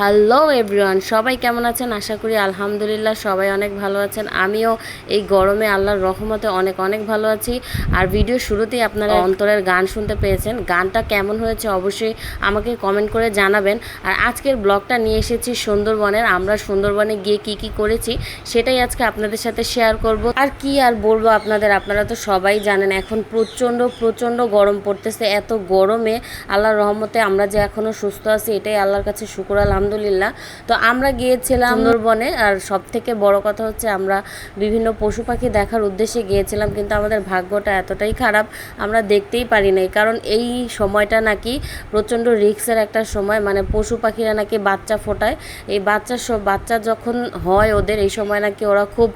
Hello everyone সবাই কেমন আছেন? আশা করি আলহামদুলিল্লাহ সবাই অনেক ভালো আছেন। আমিও এই গরমে আল্লাহর রহমতে অনেক অনেক ভালো আছি। আর ভিডিও শুরুতেই আপনারা অন্তরের গান শুনতে পেয়েছেন। গানটা কেমন হয়েছে অবশ্যই আমাকে কমেন্ট করে জানাবেন। আর আজকের ব্লগটা নিয়ে এসেছি সুন্দরবনের। আমরা সুন্দরবনে গিয়ে কি কি করেছি সেটাই আজকে আপনাদের সাথে শেয়ার করব। আর কি আর বলব আপনাদের? আপনারা তো সবাই জানেন, এখন প্রচণ্ড প্রচণ্ড গরম পড়তেছে। এত গরমে আল্লাহর রহমতে আমরা যে এখনও সুস্থ আছি, এটাই আল্লাহর কাছে শুকুর আলহামদুলিল্লাহ। তো আমরা গিয়েছিলাম সুন্দরবনে আর সব থেকে বড় কথা হচ্ছে আমরা বিভিন্ন পশু পাখি দেখার উদ্দেশ্যে গিয়েছিলাম, কিন্তু আমাদের ভাগ্যটা এতটাই খারাপ আমরা দেখতেই পারি নাই। কারণ এই সময়টা নাকি প্রচণ্ড রিক্সের একটা সময় মানে পশু পাখিরা নাকি বাচ্চা ফোটায়। এই বাচ্চা বাচ্চা যখন হয় ওদের, এই সময় নাকি ওরা খুব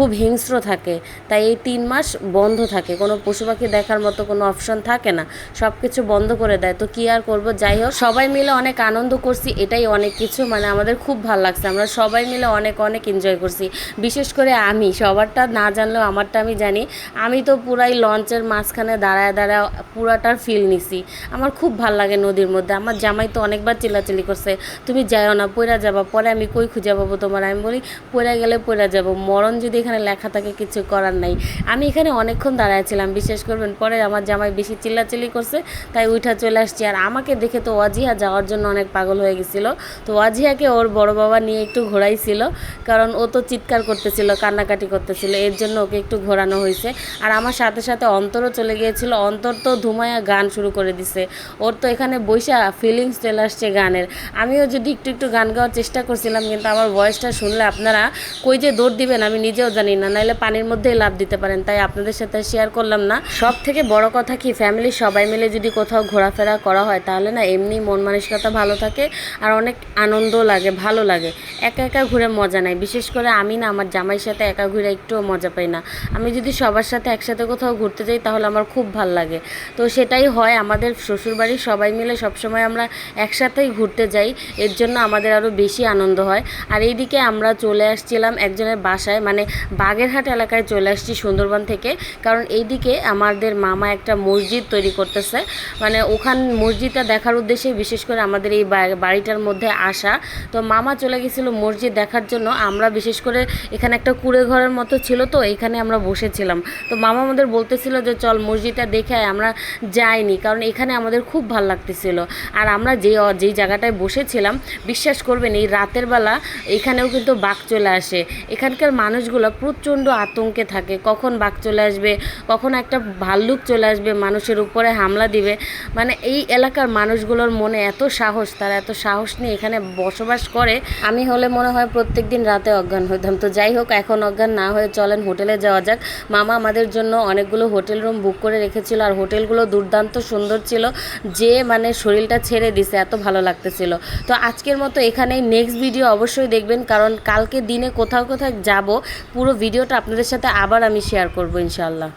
খুব হিংস্র থাকে। তাই এই তিন মাস বন্ধ থাকে। কোনো পশু পাখি দেখার মতো কোনো অপশন থাকে না। সব কিছু বন্ধ করে দেয়। তো কী আর করব? যাই হোক, সবাই মিলে অনেক আনন্দ করছি। এটাই অনেক কিছু। মানে আমাদের খুব ভালো লাগছে। আমরা সবাই মিলে অনেক অনেক এনজয় করছি। বিশেষ করে আমি। সবারটা না জানলেও আমারটা আমি জানি। আমি তো পুরাই লঞ্চের মাঝখানে দাঁড়ায় দাঁড়ায় পুরাটার ফিল নিছি। আমার খুব ভালো লাগে নদীর মধ্যে। আমার জামাই তো অনেকবার চিল্লাচিল্লি করছে, তুমি যাও না, পইরা যাবা। পরে আমি কই খুঁজে পাবো তোমার? আমি বলি, পইরা গেলে পইরা যাব। মরণ যদি এখানে লেখা থাকে, কিছু করার নাই। আমি এখানে অনেকক্ষণ দাঁড়াইছিলাম বিশেষ করবেন পরে আমার জামাই বেশি চিল্লাচিল্লি করছে, তাই উঠা চলে আসছি। আর আমাকে দেখে তো ওয়াজিহা যাওয়ার জন্য অনেক পাগল হয়ে গেছিল। তো ওয়াজিহাকে ওর বড় বাবা নিয়ে একটু ঘোরাইছিল, কারণ ও তো চিৎকার করতেছিল, কান্নাকাটি করতেছিল, এর জন্য ওকে একটু ঘোরানো হয়েছে। আর আমার সাথে সাথে অন্তরও চলে গিয়েছিল, অন্তর তো ধুমায়া গান শুরু করে দিছে। ওর তো এখানে বৈশা ফিলিংস চলে আসছে গানের। আমিও যদি একটু একটু গান গাওয়ার চেষ্টা করছিলাম, কিন্তু আমার ভয়েসটা শুনলে আপনারা কই যে দৌড় দিবেন, আমি নিজেও জানি না, নাইলে পানির মধ্যেই লাভ দিতে পারেন। তাই আপনাদের সাথে শেয়ার করলাম না। সব থেকে বড় কথা কি ফ্যামিলির সবাই মিলে যদি কোথাও ঘোরাফেরা করা হয়, তাহলে না এমনি মন মানসিকতা ভালো থাকে আর অনেক আনন্দ লাগে, ভালো লাগে। একা একা ঘুরে মজা নাই। বিশেষ করে আমি না, আমার জামাইয়ের সাথে একা ঘুরে একটুও মজা পাই না। আমি যদি সবার সাথে একসাথে কোথাও ঘুরতে যাই, তাহলে আমার খুব ভালো লাগে। তো সেটাই হয়, আমাদের শ্বশুরবাড়ির সবাই মিলে সবসময় আমরা একসাথেই ঘুরতে যাই। এর জন্য আমাদের আরও বেশি আনন্দ হয়। আর এইদিকে আমরা চলে আসছিলাম একজনের বাসায় মানে বাগেরহাট এলাকায় চলে আসছি সুন্দরবন থেকে। কারণ এইদিকে আমাদের মামা একটা মসজিদ তৈরি করতেছে। মানে ওখান মসজিদটা দেখার উদ্দেশ্যে বিশেষ করে আমাদের এই বাড়িটার মধ্যে আসা। তো মামা চলে গেছিল মসজিদ দেখার জন্য। আমরা বিশেষ করে এখানে একটা কুড়ে ঘরের মতো ছিল তো, এখানে আমরা বসেছিলাম। তো মামা আমাদের বলতেছিল যে, চল মসজিদটা দেখে আমরা যাইনি। কারণ এখানে আমাদের খুব ভালো লাগতেছিল। আর আমরা যে যেই জায়গাটায় বসেছিলাম, বিশ্বাস করবেন এই রাতের বেলা এখানেও কিন্তু বাঘ চলে আসে। এখানকার মানুষগুলো প্রচণ্ড আতঙ্কে থাকে। কখন বাঘ চলে আসবে, কখন একটা ভাল্লুক চলে আসবে, মানুষের উপরে হামলা দিবে। মানে এই এলাকার মানুষগুলোর মনে এত সাহস, তারা এত সাহস নিয়ে এখানে বসবাস করে। আমি হলে মনে হয় প্রত্যেক দিন রাতে অজ্ঞান হইতাম। তো যাই হোক, এখন অজ্ঞান না হয়ে চলেন, হোটেলে যাওয়া যাক। মামা আমাদের জন্য অনেকগুলো হোটেল রুম বুক করে রেখেছিল আর হোটেলগুলো দুর্দান্ত সুন্দর ছিল। যে মানে শরীরটা ছেড়ে দিছে, এত ভালো লাগতেছিল। তো আজকের মতো এখানেই নেক্সট ভিডিও অবশ্যই দেখবেন, কারণ কালকে দিনে কোথাও কোথাও যাব পুরো ভিডিওটা আপনাদের সাথে আবার আমি শেয়ার করব ইনশাল্লাহ